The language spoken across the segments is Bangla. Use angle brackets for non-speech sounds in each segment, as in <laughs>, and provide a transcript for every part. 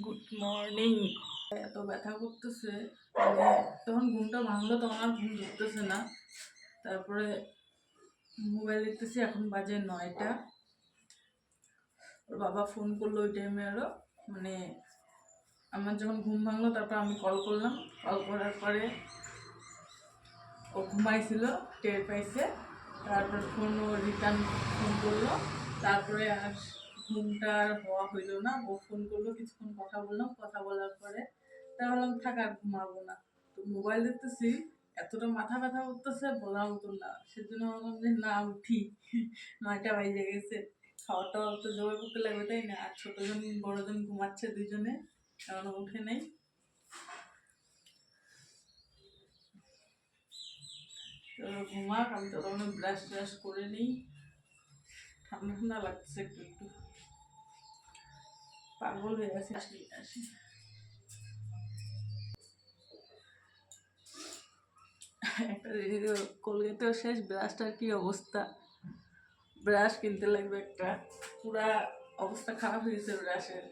গুড মর্নিং এত ব্যথা করতেছে মানে তখন ঘুমটা ভাঙলো, তখন আর ঘুম ধরতেছে না। তারপরে মোবাইল দেখতেছি, এখন বাজে নয়টা। ওর বাবা ফোন করল ওই টাইমে আরও মানে আমার যখন ঘুম ভাঙলো, তারপর আমি কল করলাম। কল করার পরে ও ঘুমাইছিল, টের পাইছে। তারপর ফোন ও রিটার্ন ফোন করল। তারপরে আর ঘুমটা আর হওয়া হইল না। ও ফোন করল, কিছুক্ষণ কথা বললাম। কথা বলার পরে তা ভাবলাম, থাক, আর ঘুমাবো না। তো মোবাইল দেখতেছি, এতটা মাথা ব্যথা করতেছে বলা মতো না। সেজন্য ভাবলাম যে, না, উঠি। <laughs> নয়টা বাজে গেছে। খাওয়া টাওয়া তো জোগাড় করতে লাগবে, তাই না? আর ছোটজন বড়জন ঘুমাচ্ছে দুজনে এখনও উঠে নেই। তো ঘুমাক, আমি তো তখন ব্রাশ ট্রাশ করে নিই। ঠান্ডা ঠান্ডা লাগছে একটু একটু। পাগল হয়ে গেছে। একটা কলগেটেও শেষ ব্রাশটার কি অবস্থা? ব্রাশ কিনতে লাগবে একটা। পুরা অবস্থা খারাপ হয়ে গেছে ব্রাশের।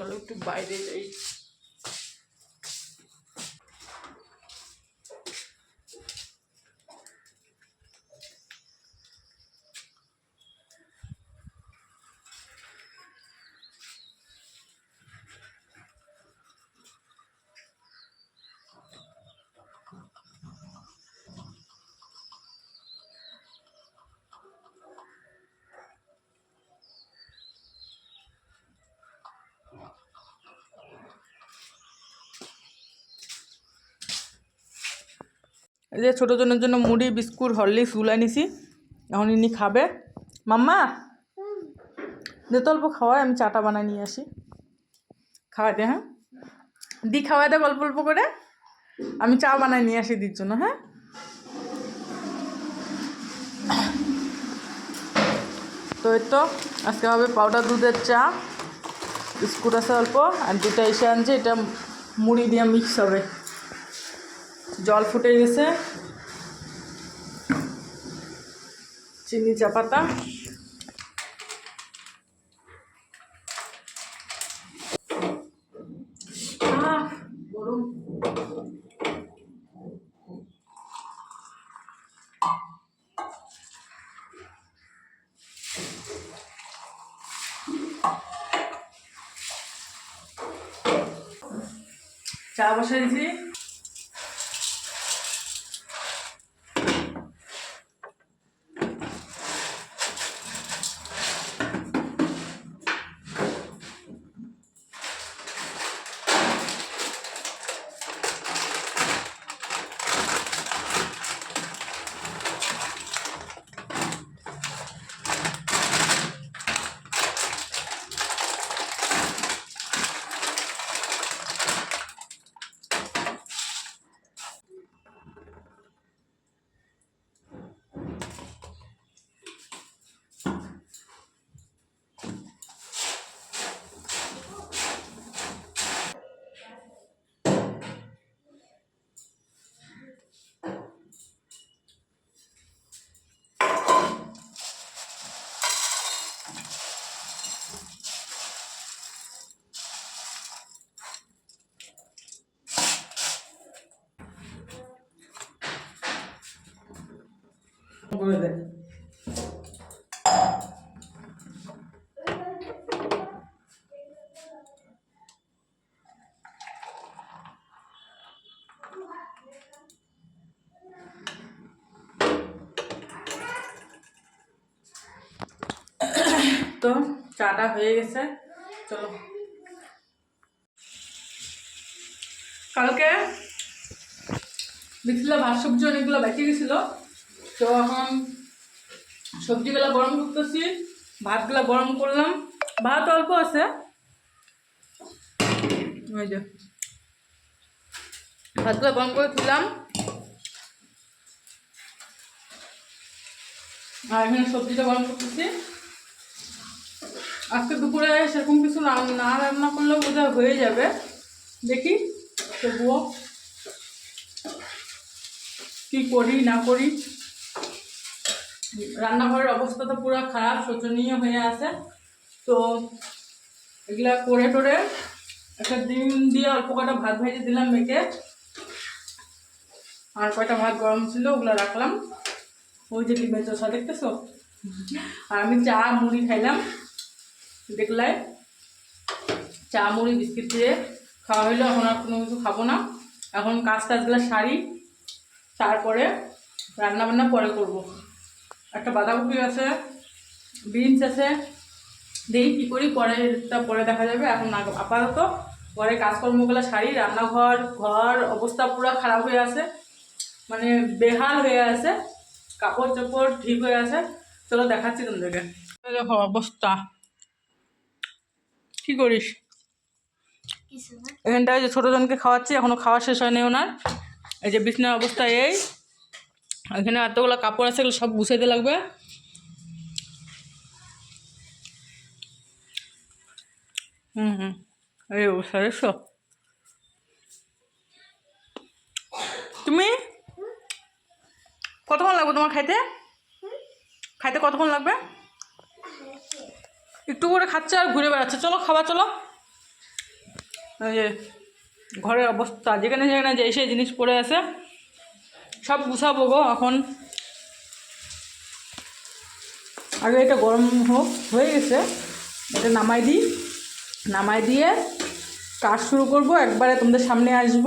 চলো একটু বাইরে যাই। এই যে ছোটো জনের জন্য মুড়ি, বিস্কুট, হরলিক্স গুলাই নিছি এখন ইনি খাবে। মাম্মা দে তো অল্প খাওয়াই আমি চাটা বানাই নিয়ে আসি। খাওয়াতে হ্যাঁ? দি খাওয়াই দে অল্প অল্প করে আমি চা বানাই নিয়ে আসি দির জন্য হ্যাঁ? তো এই তো, আজকে হবে পাউডার দুধের চা। বিস্কুট আছে অল্প, আর দুটা এসে আনছে, এটা মুড়ি দিয়ে মিক্স হবে। জল ফুটে গেছে। চিনি চা পাতা চা বসাইছি করে দে তো চাটা হয়ে গেছে চলো। কালকে দেখছিলাম ভাত সবজি অনেকগুলো বেঁচে গেছিল। তো এখন সবজিগুলো গরম করতেছি, ভাতগুলো গরম করলাম। ভাত অল্প আছে। ভাতগুলো গরম করে তুললাম আর এখানে সবজিটা গরম করতেছি। আজকে দুপুরে সেরকম কিছু না রান্না করলেও বোধহয় হয়ে যাবে। দেখি, তবুও। কি করি, না করি। রান্নাঘরের অবস্থা তো পুরো খারাপ, শোচনীয় হয়ে আছে। তো এগুলা করে টোরে একটা ডিম দিয়ে অল্প কটা ভাত ভেজে দিলাম মেখে। আর কয়টা ভাত গরম ছিল ওগুলো রাখলাম। ওই যে ডিমের চোষা, দেখতেছো? আর আমি চা, মুড়ি খাইলাম। দেখলাই, চা, মুড়ি, বিস্কিট দিয়ে খাওয়া হইল। এখন আর কোনো কিছু খাব না। এখন কাজ টাজগুলো সারি, তারপরে রান্না বান্না পরে করব। একটা বাঁধাকপি আছে বিনস আছে। দেখি কী করি পরে তা পরে দেখা যাবে। এখন আপাতত পরে কাজকর্মগুলো সারি রান্নাঘর ঘর অবস্থা পুরো খারাপ হয়ে আছে। মানে বেহাল হয়ে আছে কাপড় চোপড় ঠিক হয়ে আছে। চলো দেখাচ্ছি তোমাদেরকে। দেখো অবস্থা। কি করিস? এখানটায় যে ছোটো জনকে খাওয়াচ্ছি এখনও খাওয়া শেষ হয়নি ওনার। এই যে বিছনার অবস্থা এই। এখানে এতগুলো কাপড় আছে, এগুলো সব গুছাইতে লাগবে। হুম হুম। এই তুমি? কতক্ষণ লাগবে তোমার খাইতে? খাইতে কতক্ষণ লাগবে? একটু করে খাচ্ছে আর ঘুরে বেড়াচ্ছে। চলো খাবার চলো। এই যে, ঘরের অবস্থা, যেখানে যেখানে যে সেই জিনিস পড়ে আছে। সব গুছাবো গো এখন। আগে এটা গরম হোক, হয়ে গেছে। এটা নামাই দিই। নামাই দিয়ে কাজ শুরু করব। একবারে তোমাদের সামনে আসব।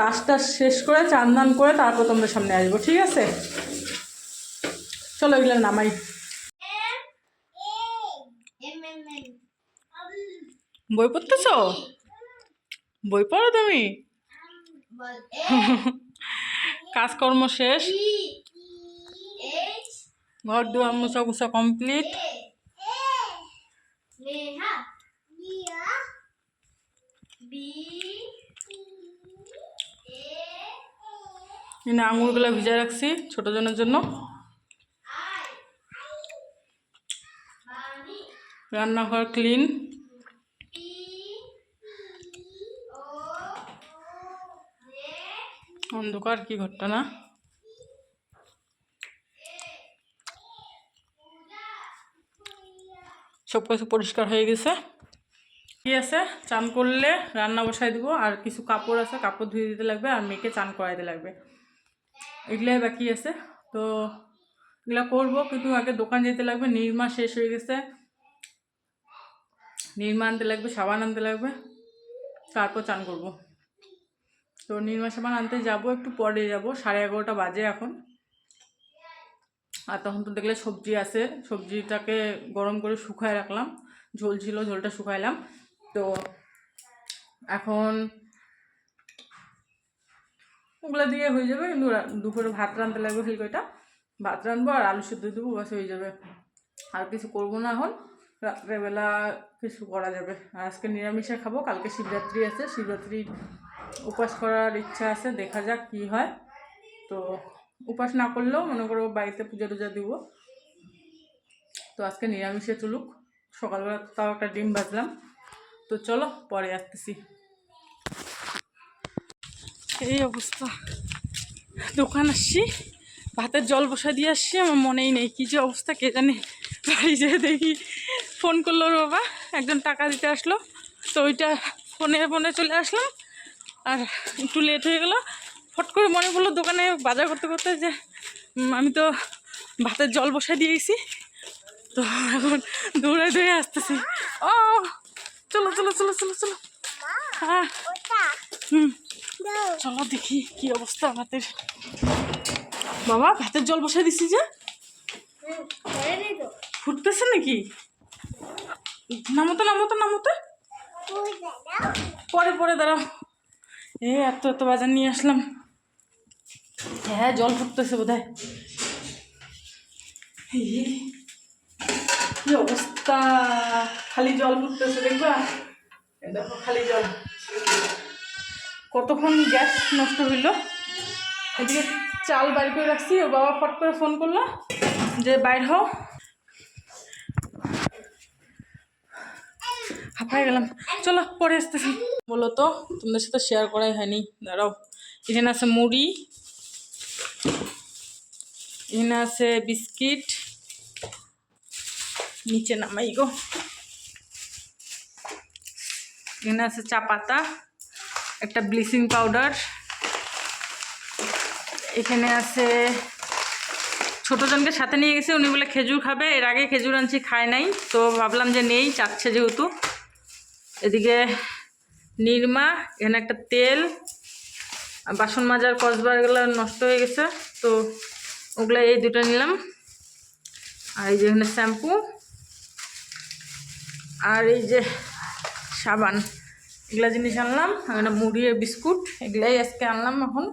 কাজটা শেষ করে চান করে তারপর তোমাদের সামনে আসব, ঠিক আছে? চলো এগুলো নামাই। বই পড়তেছো? বই পড়ো তুমি? কাজকর্ম শেষ। ঘর দুয়ার মোছা গুছা কমপ্লিট এনে আঙুরগুলো ভিজে রাখছি ছোটো জনের জন্য। রান্নাঘর ক্লিন অন্ধকার, কি ঘরটা না সব কিছু পরিষ্কার হয়ে গেছে। কি আছে? চান করলে রান্না বসাই দিব, আর কিছু কাপড় আছে, কাপড় ধুয়ে দিতে লাগবে, আর মেয়েকে চান করাইতে লাগবে। এগুলাই বাকি আছে। তো এগুলা করব, কিন্তু আগে দোকান যেতে লাগবে, নির্মা শেষ হয়ে গেছে। নির্মা আনতে লাগবে, সাবান আনতে লাগবে, তারপর চান করব। তো নির্মা সাবান আনতে যাব, একটু পরে যাব, সাড়ে এগারোটা বাজে এখন। আর তখন তো দেখলে সবজি আছে, সবজিটাকে গরম করে শুকায় রাখলাম। ঝোল ছিল, ঝোলটা শুকাইলাম। তো এখন ওগুলো দিয়ে হয়ে যাবে, কিন্তু দুপুরে ভাত রাঁধতে লাগবে খালি কয়টা ভাত রাঁধবো আর আলু সেদ্ধ দেবো, বাস হয়ে যাবে। আর কিছু করব না এখন, রাত্রেবেলা কিছু করা যাবে। আজকে নিরামিষে খাব, কালকে শিবরাত্রি আছে, শিবরাত্রি উপাস করার ইচ্ছা আছে, দেখা যাক কী হয়। তো উপাস না করলেও মনে করো বাড়িতে পূজা টুজা দিব। তো আজকে নিরামিষে চলুক, সকালবেলা তাও একটা ডিম ভাজলাম। তো চলো, পরে আসতেছি। এই অবস্থা। দোকান আসছি, ভাতের জল বসা দিয়ে আসছি, আমার মনেই নেই কী যে অবস্থা, কে জানে। বাড়ি যেয়ে দেখি, ফোন করল বাবা, একজন টাকা দিতে আসলো। তো ওইটা ফোনে ফোনে চলে আসলাম। আর একটু লেট হয়ে গেল। ফট করে মনে পড়ল দোকানে বাজার করতে করতে যে আমি তো ভাতের জল বসাই দিয়েছি তো এখন দৌড়ে দৌড়ে আসতেছি। ও চলো চলো চলো চলো চলো। হ্যাঁ। হুম। চলো দেখি কি অবস্থা ভাতের বাবা ভাতের জল বসাই দিছি যে। হুম করে নে তো। ফুটতেছে নাকি? নামতো নামতো নামতো পরে পরে দাঁড়াও। এ, এত এত বাজার নিয়ে আসলাম। হ্যাঁ জল ফুটতেছে বোধ হয় কি অবস্থা? খালি জল ফুটতেছে, দেখবা? দেখো, খালি জল। কতক্ষণ গ্যাস নষ্ট হইল? এদিকে চাল বাইর করে রাখছি ও বাবা ফট করে ফোন করল যে, বাইর হও। হাঁপাই গেলাম। চলো, পরে আসতেছি। বলো তো, তোমাদের সাথে শেয়ার করাই হয়নি। দাঁড়াও। এখানে আছে মুড়ি। এখানে আছে বিস্কিট। নিচে নামাই গো। এখানে আছে চা পাতা। একটা ব্লিচিং পাউডার। এখানে আছে ছোটোজনকে সাথে নিয়ে গেছে, উনি বলে খেজুর খাবে। এর আগে খেজুর আনছি, খায় নাই। তো ভাবলাম যে নেই, চাচ্ছে যেহেতু। এদিকে নিরমা, এখানে একটা তেল বাসন মাজার কসবার এগুলো নষ্ট হয়ে গেছে, তো ওগুলো এই দুটো নিলাম। আর এই যে এখানে শ্যাম্পু, আর এই যে সাবান, এগুলা জিনিস আনলাম এখানে মুড়ি আর বিস্কুট, এগুলাই আজকে আনলাম এখন।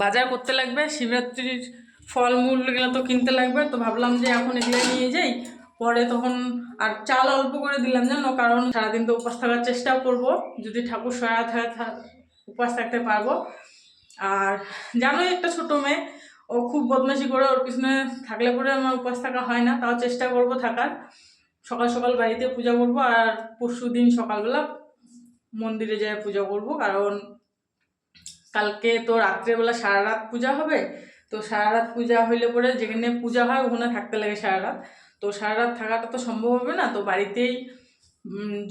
বাজার করতে লাগবে, শিবরাত্রির ফলমূল এগুলো তো কিনতে লাগবে, তো ভাবলাম যে এখন এগুলো নিয়ে যাই, পরে তখন আর চাল অল্প করে দিলাম, জানো? কারণ সারাদিন তো উপাস থাকার চেষ্টাও করব। যদি ঠাকুর হয়, থা- উপাস থাকতে পারব। আর জানোই একটা ছোটো মেয়ে, ও খুব বদমাশি করে, ওর পিছনে থাকলে পরে আমার উপাস থাকা হয় না, তাও চেষ্টা করব থাকার। সকাল সকাল বাড়িতে পূজা করব, আর পরশু দিন সকালবেলা মন্দিরে যেয়ে পূজা করব। কারণ কালকে তো রাত্রেবেলা সারা রাত পূজা হবে, তো সারা রাত পূজা হইলে পরে যেখানে পূজা হয়, ওখানে থাকতে লাগে সারা রাত। তো সারা রাত থাকাটা তো সম্ভব হবে না, তো বাড়িতেই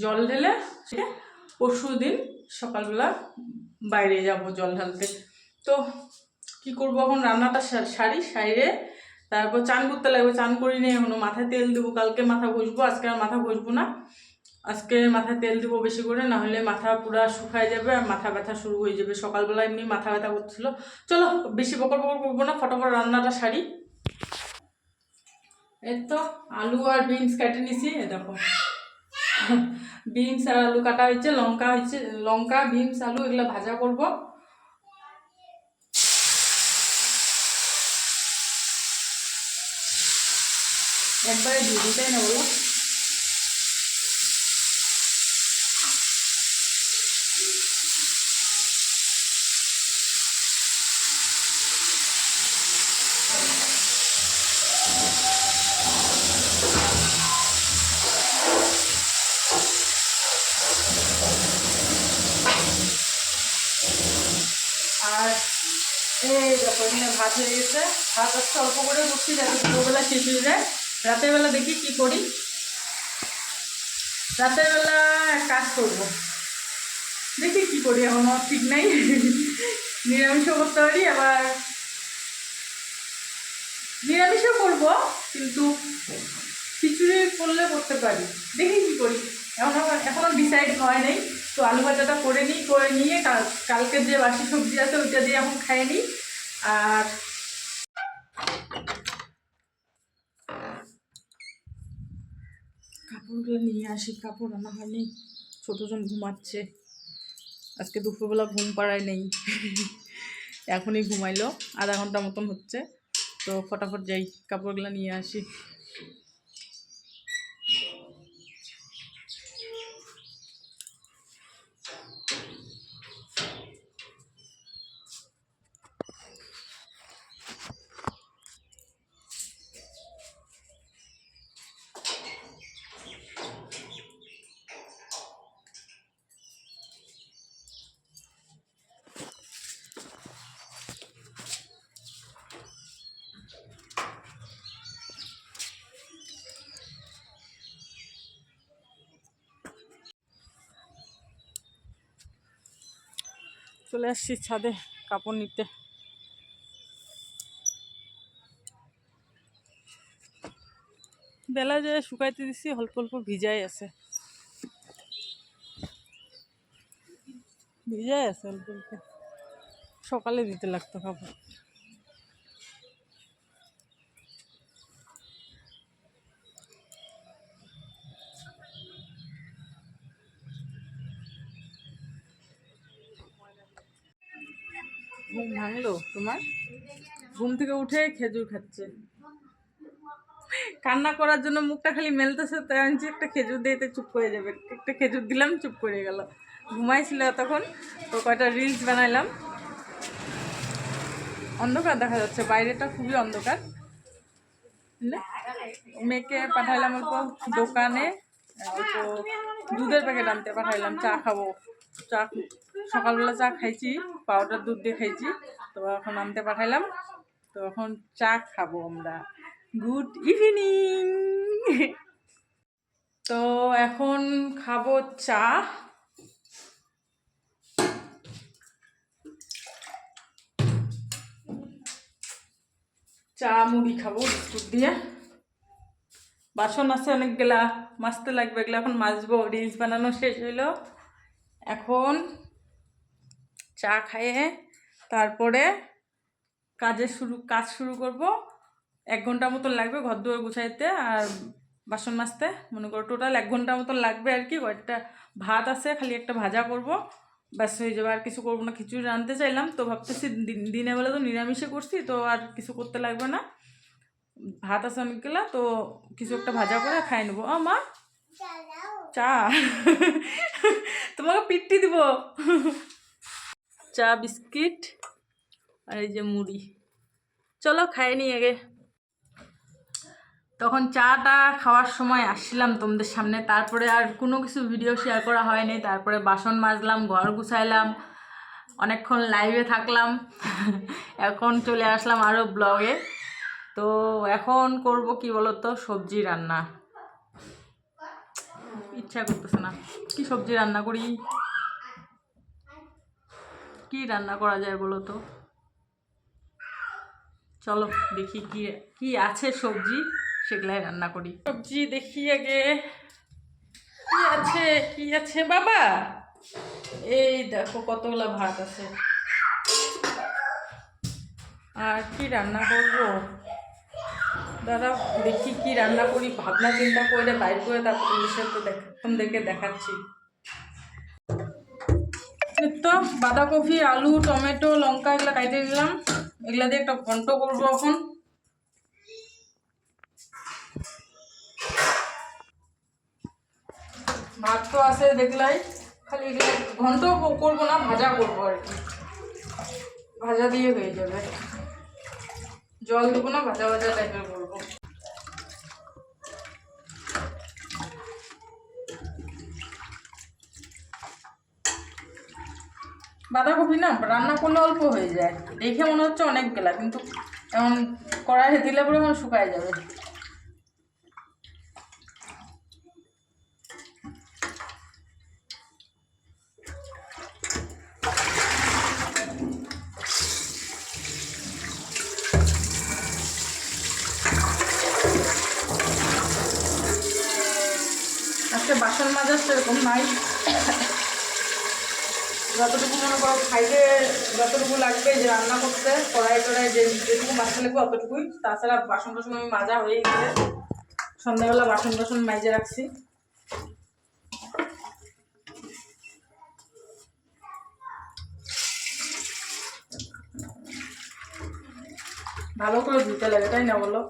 জল ঢেলে পরশু দিন সকালবেলা বাইরে যাব জল ঢালতে। তো কি করব এখন? রান্নাটা সারি, সাইরে, তারপর চান করতে লাগবে, চান করি নি এখনও। মাথায় তেল দেবো, কালকে মাথা ঘষবো, আজকে আর মাথা ঘষবো না। আজকে মাথায় তেল দেবো বেশি করে, না হলে মাথা পুরা শুকায় যাবে আর মাথা ব্যথা শুরু হয়ে যাবে। সকালবেলা এমনি মাথা ব্যথা করছিল। চলো, বেশি বকর বকর করব না, ফটোফট রান্নাটা সারি। এই তো, আলু আর বিনস কেটে নিছি এ দেখো। বিনস আর আলু কাটা হয়েছে, লঙ্কা হয়েছে, লঙ্কা, বিনস, আলু এগুলো ভাজা করব। একবারে দিয়ে দিই না বলো আর এই ভাত হয়ে গেছে। ভাত আজকে অল্প করে করছি, যাতে দুপুরবেলা শেষ যায় রাতের বেলা দেখি কি করি। রাতের বেলা কাজ করব। দেখি কি করি, এখন আমার ঠিক নাই। নিরামিষও করতে পারি আবার নিরামিষও করব, কিন্তু খিচুড়ি করলে করতে পারি। দেখি কি করি। এখন এখনও ডিসাইড হয় নাই। তো আলু ভাজাটা করে নিই, করে নিয়ে কাল কালকে যে বাসি সবজি আছে ওইটা দিয়ে এখন খাই নিই। আর কাপড়গুলো নিয়ে আসি, কাপড় আনা হয়নি ছোটোজন ঘুমাচ্ছে। আজকে দুপুরবেলা ঘুম পাড়ায় নেই। এখনই ঘুমাইলো, আধা ঘণ্টা মতন হচ্ছে। তো ফটাফট যাই, কাপড়গুলো নিয়ে আসি। চলে আসছি ছাদে কাপড় নিতে। বেলা যায় শুকাইতে দিছি, অল্প অল্প ভিজাই আছে। ভিজাই আছে অল্প অল্প। সকালে দিতে লাগতো কাপড়। ঘুম ভাঙলো তোমার? ঘুম থেকে উঠে খেজুর খাচ্ছে। কান্না করার জন্য মুখটা খালি মেলতেছে, তাই আনছি একটা খেজুর দিতে চুপ করে যাবে। একটা খেজুর দিলাম, চুপ করে গেল। ঘুমাইছিল তখন তো কয়টা রিলস বানাইলাম। অন্ধকার দেখা যাচ্ছে, বাইরেটা খুবই অন্ধকার? মেয়েকে পাঠাইলাম অল্প দোকানে দুধের প্যাকেট আনতে পাঠাইলাম, চা খাব। চা সকালবেলা চা খাইছি পাউডার দুধ দিয়ে খাইছি। তো এখন আনতে পাঠাইলাম। তো এখন চা খাব আমরা। গুড ইভিনিং তো এখন খাব চা। চা, মুড়ি খাব, বিস্কুট দিয়ে। বাসন আছে অনেকগুলা, মাজতে লাগবে এগুলো। এখন মাজবো, রিলস বানানো শেষ হইল। এখন চা খাইয়ে তারপরে কাজের শুরু কাজ শুরু করব। এক ঘণ্টা মতন লাগবে ঘর দুয়ার গুছাইতে আর বাসন মাজতে। মনে করো টোটাল এক ঘণ্টা মতন লাগবে আর কি। কয়েকটা ভাত আছে খালি একটা ভাজা করব। ব্যাস হয়ে যাবে। আর কিছু করব না। খিচুড়ি রাঁধতে চাইলাম তো ভাবতেছি দিন- দিনের বেলা তো নিরামিষে করছি তো আর কিছু করতে লাগবে না। ভাত আছে অনেকগুলা তো কিছু একটা ভাজা করে খাই নেব। ও মা! চা! <laughs> তোমাকে পিট্টি দিব। চা, বিস্কিট আর এই যে মুড়ি। চলো খাই নি আগে। তখন চাটা খাওয়ার সময় আসছিলাম তোমাদের সামনে। তারপরে আর কোনো কিছু ভিডিও শেয়ার করা হয়নি। তারপরে বাসন মাজলাম, ঘর গুছাইলাম, অনেকক্ষণ লাইভে থাকলাম। এখন চলে আসলাম আরও ব্লগে তো এখন করব কি বলতো? সবজি রান্না। ইচ্ছা করতেছে না। কি সবজি রান্না করি? কি রান্না করা যায় বলো তো? চলো দেখি কি কি আছে সবজি, সেগুলাই রান্না করি। সবজি দেখি আগে। কি আছে কি আছে বাবা? এই দেখো কতগুলা ভাত আছে। আর কি রান্না করব? দাদা, দেখি কি রান্না করি। ভাবনা চিন্তা করে বাইর করে তারপর তোমাদের সাথে দেখ- তোমাদেরকে দেখাচ্ছি। তো বাঁধাকপি, আলু, টমেটো, লঙ্কা এগুলো কাটে নিলাম এগুলা দিয়ে একটা ঘন্ট করব এখন। ভাত তো আছে দেখলাই। খালি এগুলো ঘন্ট করব না, ভাজা করব আর কি। ভাজা দিয়ে হয়ে যাবে। জল দেবো না, ভাজা ভাজা টাইপের করব। বাঁধাকপি না, রান্না করলে অল্প হয়ে যায়। দেখে মনে হচ্ছে অনেক গেলা কিন্তু এমন কড়াইয়ে দিলে পরে এখন শুকায় যাবে আজকে বাসন মাজার সেরকম নাই যতটুকু মনে করো খাইতে যতটুকু লাগবে যে রান্না করতে কড়াই টড়াই যে যেটুকু বাসা লাগবে অতটুকুই তাছাড়া বাসন টাসন আমি মাজা হয়ে গেছে। সন্ধ্যাবেলা বাসন টাসন মাইজে রাখছি। ভালো করে ধুতে লাগে, তাই না বলো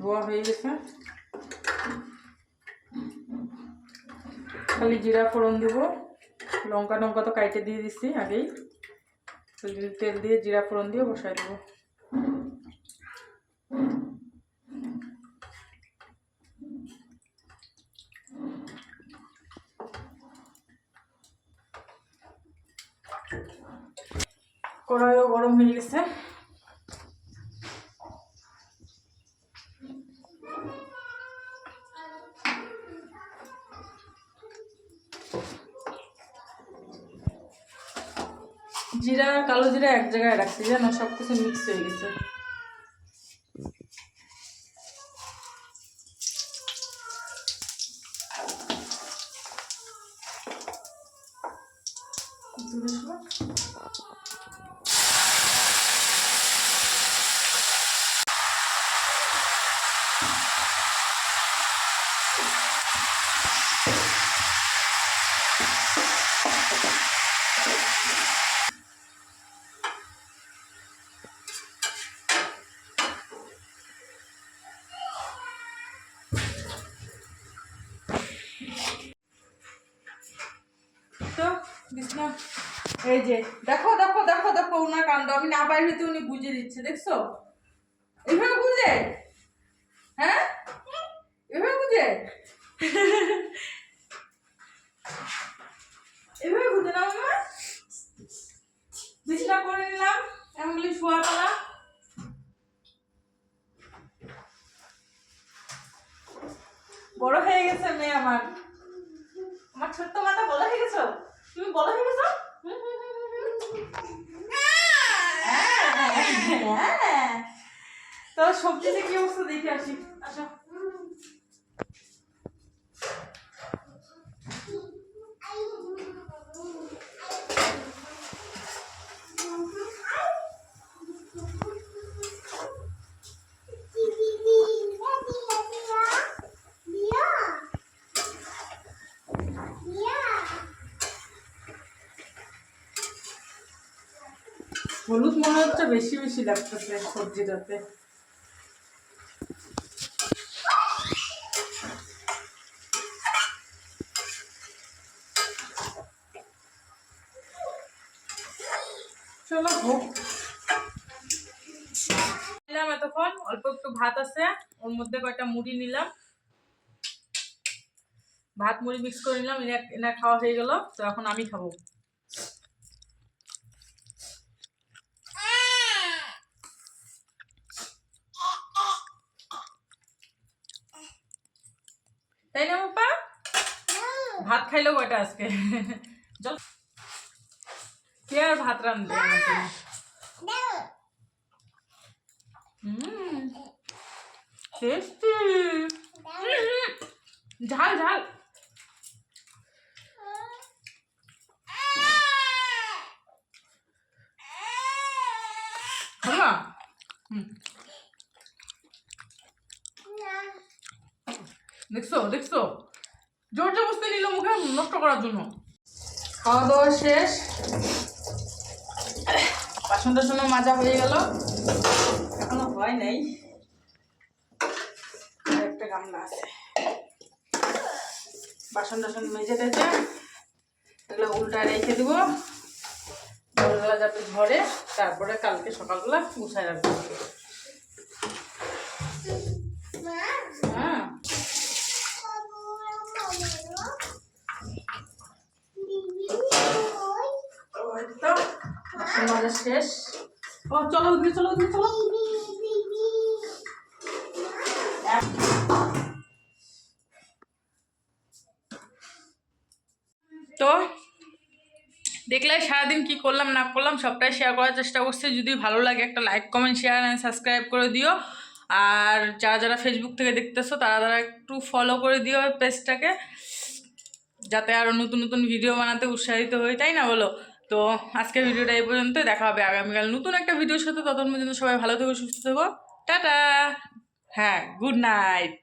ধোয়া হয়ে গেছে খালি জিরা ফোড়ন দেব। লঙ্কা টঙ্কা তো কাইটে দিয়ে দিচ্ছি আগেই। তেল- দিয়ে জিরা ফোড়ন দিয়ে বসাই দেবো। কড়াইও গরম হয়ে গেছে। এক জায়গায় রাখছি জানো সব কিছু মিক্স হয়ে গেছে। এই যে, দেখো দেখো দেখো দেখো ওনার কাণ্ড, আমি না বাইরে হইতে উনি বুঝে দিচ্ছে, দেখছ? এইভাবে বুঝে? হ্যাঁ? এভাবে বুঝে? এভাবে বুঝে না মামা বিছনা করে নিলাম এমনগুলি শোয়া পালা বড় হয়ে গেছে মেয়ে আমার। আমার ছোট্ট মাথা বড় হয়ে গেছো তুমি বড় হয়ে গেছো হুম, হুম, হুম, হুম, হুম। হ্যাঁ। তো সবজিতে কি অবস্থা দেখে আসো হলুদ মনে হচ্ছে বেশি বেশি লাগতেছে সবজিটাতে। চলো হোক নিলাম এতক্ষণ অল্প একটু ভাত আছে ওর মধ্যে কয়টা মুড়ি নিলাম। ভাত মুড়ি মিক্স করে নিলাম এনার খাওয়া হয়ে গেল তো এখন আমি খাব। তাই না বাপ্পা ভাত খাইলো কয়টা আজকে? চল। কে আর ভাত রান্ধবে টেস্টি। ঝাল ঝাল। হুম। দেখছ দেখছ? জোর জবস্তি নিল মুখে নষ্ট করার জন্য। খাওয়া দাওয়া শেষ। বাসন টাসনও মাজা হয়ে গেল। এখনও হয় নাই। একটা গামলা আছে। বাসন টাসন মেজে টেজে এগুলো উল্টা রেখে দেবো। ভোরবেলা যাতে ঝরে, তারপরে কালকে সকালবেলা গুছায় রাখব। শেষ। ও, চলো চলো চলো। তো, দেখলে সারাদিন কি করলাম, না করলাম, সবটাই শেয়ার করার চেষ্টা করছি। যদি ভালো লাগে একটা like comment share and subscribe করে দিও। আর যারা যারা ফেসবুক থেকে দেখতেছো, তারা তারা একটু ফলো করে দিও পেজটাকে যাতে আরও নতুন নতুন ভিডিও বানাতে উৎসাহিত হই, তাই না বলো? তো আজকের ভিডিওটা এই পর্যন্ত দেখা হবে আগামীকাল নতুন একটা ভিডিওর সাথে। ততক্ষণ পর্যন্ত সবাই ভালো থেকো, সুস্থ থেকো। টাটা। হ্যাঁ গুড নাইট।